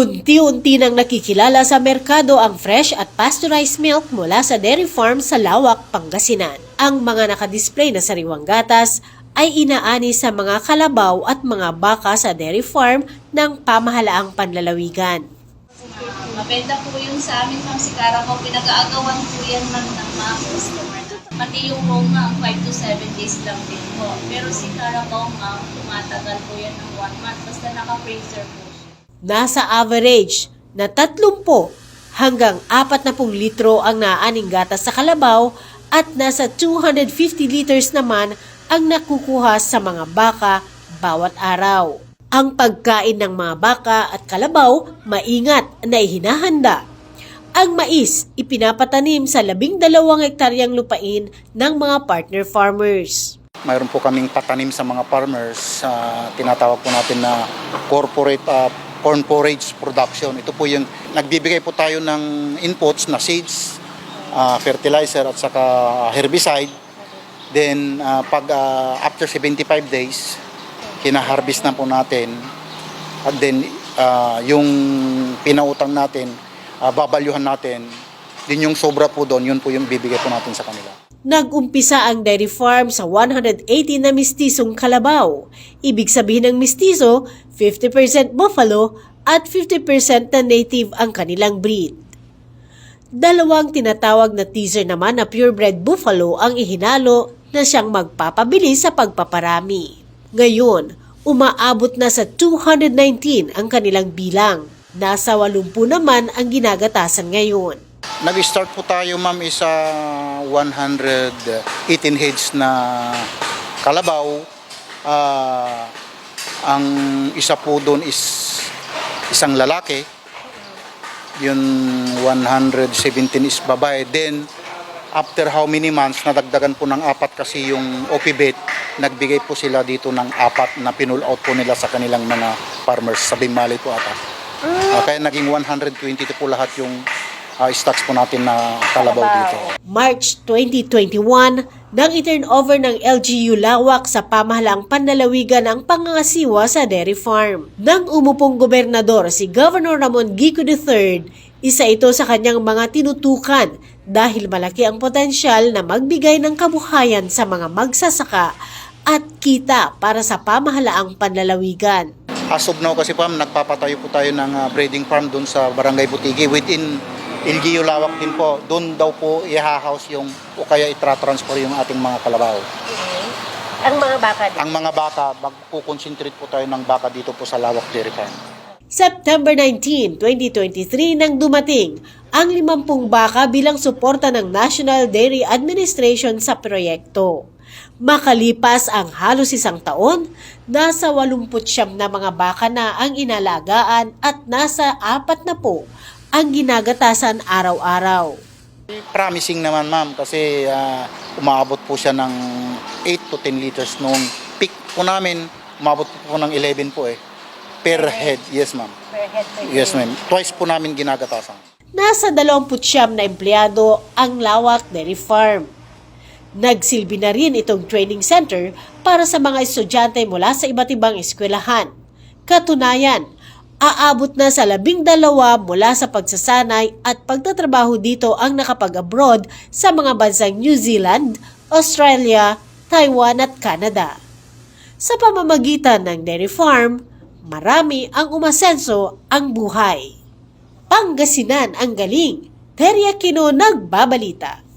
Unti-unti nang nakikilala sa merkado ang fresh at pasteurized milk mula sa dairy farm sa Lawak, Pangasinan. Ang mga nakadisplay na sariwang gatas ay inaani sa mga kalabaw at mga baka sa dairy farm ng pamahalaang panlalawigan. Mabenta po yung sa amin, ma'am, si Carabao. Pinag-aagawan po yan, ng mga customer. Pati yung roam, ma'am, 5 to 7 days lang din po. Pero si Carabao, ma'am, tumatagal po yan ng 1 month. Basta siya. Nasa average na 30 hanggang 40 litro ang naaaning gatas sa kalabaw at nasa 250 liters naman ang nakukuha sa mga baka bawat araw. Ang pagkain ng mga baka at kalabaw maingat na ihinahanda. Ang mais ipinapatanim sa labing dalawang hektaryang lupain ng mga partner farmers. Mayroon po kaming patanim sa mga farmers, ah, tinatawag po natin na corporate ah, corn forage production. Ito po yung nagbibigay po tayo ng inputs na seeds, ah, fertilizer at saka herbicide. Then ah, pag ah, after 75 days, kinaharvest na po natin. At then ah, yung pinautang natin, ah, babalyuhan natin. Din yung sobra po doon, yun po yung bibigay po natin sa kanila. Nag-umpisa ang dairy farm sa 180 na mistisong kalabaw. Ibig sabihin ng mistiso, 50% buffalo at 50% na native ang kanilang breed. Dalawang tinatawag na teaser naman na purebred buffalo ang ihinalo na siyang magpapabili sa pagpaparami. Ngayon, umaabot na sa 219 ang kanilang bilang. Nasa 80 naman ang ginagatasan ngayon. Nag-start po tayo ma'am isa 118 heads na kalabaw. Ah, ang isa po doon is isang lalaki. Yun 117 is babae. Then after how many months nadagdagan po ng apat kasi yung OPBet nagbigay po sila dito ng apat na pinull out po nila sa kanilang mga farmers sa Bimali po ata. Ah, kaya naging 122 po lahat yung ah, stocks po natin na kalabaw dito. March 2021, nang i-turnover ng LGU Lawak sa pamahalaang panlalawigan ang pangangasiwa sa dairy farm. Nang umupong gobernador si Governor Ramon Gico III, isa ito sa kanyang mga tinutukan dahil malaki ang potensyal na magbigay ng kabuhayan sa mga magsasaka at kita para sa pamahalaang panlalawigan. As of now kasi po, nagpapatayo po tayo ng ah, breeding farm doon sa Barangay Butigi within LGU Lawak din po. Doon daw po i-house yung o kaya itra-transfer yung ating mga kalabaw. Ang mga baka Ang mga baka, magpo-concentrate po tayo ng baka dito po sa Lawak Dairy Farm. September 19, 2023 nang dumating ang 50 baka bilang suporta ng National Dairy Administration sa proyekto. Makalipas ang halos isang taon, nasa 89 na mga baka na ang inalagaan at nasa apat na po ang ginagatasan araw-araw. Promising naman ma'am kasi ah, umaabot po siya ng 8 to 10 liters nung peak po namin, umabot po, po ng 11 po eh. Per head, yes ma'am. Yes ma'am. Twice po namin ginagatasan. Nasa 29 na empleyado ang Lawak Dairy Farm. Nagsilbi na rin itong training center para sa mga estudyante mula sa iba't ibang eskwelahan. Katunayan, aabot na sa labing dalawa mula sa pagsasanay at pagtatrabaho dito ang nakapag-abroad sa mga bansang New Zealand, Australia, Taiwan at Canada. Sa pamamagitan ng dairy farm, marami ang umasenso ang buhay. Pangasinan ang galing. Terya Kino nagbabalita.